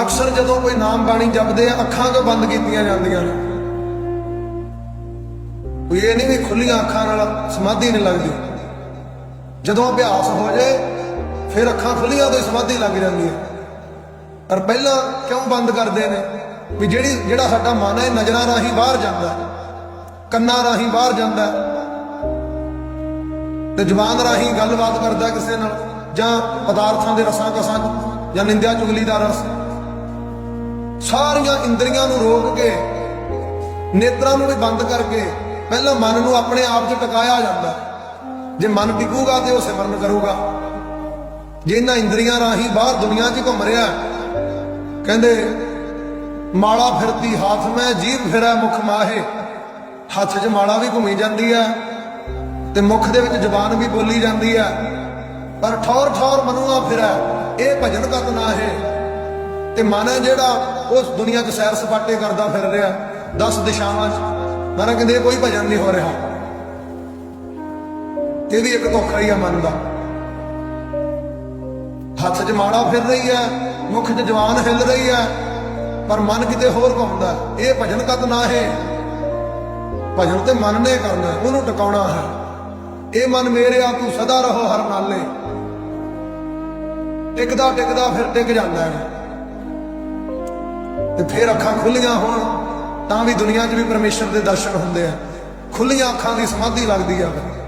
ਅਕਸਰ ਜਦੋਂ ਕੋਈ ਨਾਮ ਬਾਣੀ ਜਪਦੇ ਆ, ਅੱਖਾਂ ਤੋਂ ਬੰਦ ਕੀਤੀਆਂ ਜਾਂਦੀਆਂ ਨੇ। ਕੋਈ ਇਹ ਨਹੀਂ ਵੀ ਖੁੱਲੀਆਂ ਅੱਖਾਂ ਨਾਲ ਸਮਾਧੀ ਨਹੀਂ ਲੱਗਦੀ। ਜਦੋਂ ਅਭਿਆਸ ਹੋ ਜਾਏ, ਫਿਰ ਅੱਖਾਂ ਖੁੱਲੀਆਂ ਤੋਂ ਸਮਾਧੀ ਲੱਗ ਜਾਂਦੀ ਹੈ। ਪਰ ਪਹਿਲਾਂ ਕਿਉਂ ਬੰਦ ਕਰਦੇ ਨੇ? ਵੀ ਜਿਹੜੀ, ਜਿਹੜਾ ਸਾਡਾ ਮਨ ਹੈ, ਨਜ਼ਰਾਂ ਰਾਹੀਂ ਬਾਹਰ ਜਾਂਦਾ ਕੰਨਾਂ ਰਾਹੀਂ ਬਾਹਰ ਜਾਂਦਾ ਤੇ ਜ਼ੁਬਾਨ ਰਾਹੀਂ ਗੱਲਬਾਤ ਕਰਦਾ ਕਿਸੇ ਨਾਲ, ਜਾਂ ਪਦਾਰਥਾਂ ਦੇ ਰਸਾਂ ਕਸਾਂ ਜਾਂ ਨਿੰਦਿਆ ਚੁਗਲੀ ਦਾ ਰਸ। ਸਾਰੀਆਂ ਇੰਦਰੀਆਂ ਨੂੰ ਰੋਕ ਕੇ, ਨੇਤਰਾਂ ਨੂੰ ਵੀ ਬੰਦ ਕਰਕੇ ਪਹਿਲਾਂ ਮਨ ਨੂੰ ਆਪਣੇ ਆਪ 'ਚ ਟਿਕਾਇਆ ਜਾਂਦਾ। ਜੇ ਮਨ ਟਿਕੂਗਾ ਤੇ ਉਹ ਸਿਮਰਨ ਕਰੂਗਾ। ਜੇ ਇਹਨਾਂ ਇੰਦਰੀਆਂ ਰਾਹੀਂ ਬਾਹਰ ਦੁਨੀਆ 'ਚ ਘੁੰਮ ਰਿਹਾ ਕਹਿੰਦੇ, ਮਾਲਾ ਫਿਰਦੀ ਹੱਥ ਮੈਂ, ਜੀਭ ਫਿਰੈ ਮੁਖ ਮਾਹੇ। ਹੱਥ 'ਚ ਮਾਲਾ ਵੀ ਘੁੰਮੀ ਜਾਂਦੀ ਹੈ ਤੇ ਮੁਖ ਦੇ ਵਿੱਚ ਜ਼ੁਬਾਨ ਵੀ ਬੋਲੀ ਜਾਂਦੀ ਹੈ। ਪਰ ਠੌਰ ਠੌਰ ਮਨੂਆ ਫਿਰੈ, ਇਹ ਭਜਨ ਕਤ ਨਾ ਹੈ ਤੇ ਮਨ ਹੈ ਜਿਹੜਾ ਉਸ ਦੁਨੀਆ 'ਚ ਸੈਰ ਸਪਾਟੇ ਕਰਦਾ ਫਿਰ ਰਿਹਾ 10 ਦਿਸ਼ਾਵਾਂ 'ਚ। ਮਨ ਕਹਿੰਦੇ ਕੋਈ ਭਜਨ ਨਹੀਂ ਹੋ ਰਿਹਾ। ਇਹ ਵੀ ਇੱਕ ਧੋਖਾ ਹੀ ਆ ਮਨ ਦਾ। ਹੱਥ 'ਚ ਮਾੜਾ ਫਿਰ ਰਹੀ ਹੈ, ਮੁਖ 'ਚ ਜਵਾਨ ਹਿੱਲ ਰਹੀ ਹੈ, ਪਰ ਮਨ ਕਿਤੇ ਹੋਰ ਘੁੰਮਦਾ। ਇਹ ਭਜਨ ਕਤ ਨਾ ਹੈ? ਭਜਨ ਤੇ ਮਨ ਨੇ ਕਰਨਾ, ਉਹਨੂੰ ਟਿਕਾਉਣਾ ਹੈ। ਇਹ ਮਨ ਮੇਰੇ ਆ ਤੂੰ ਸਦਾ ਰਹੋ ਹਰ ਨਾਲੇ। ਟਿਕਦਾ ਟਿਕਦਾ ਫਿਰ ਟਿਕ ਜਾਂਦਾ ਹੈ। ਤੇ ਫਿਰ ਅੱਖਾਂ ਖੁੱਲੀਆਂ ਹੋਣ, ਤਾਂ ਵੀ ਦੁਨੀਆ 'ਚ ਵੀ ਪਰਮੇਸ਼ਰ ਦੇ ਦਰਸ਼ਨ ਹੁੰਦੇ ਆ। ਖੁੱਲੀਆਂ ਅੱਖਾਂ ਦੀ ਸਮਾਧੀ ਲੱਗਦੀ ਆ ਫਿਰ।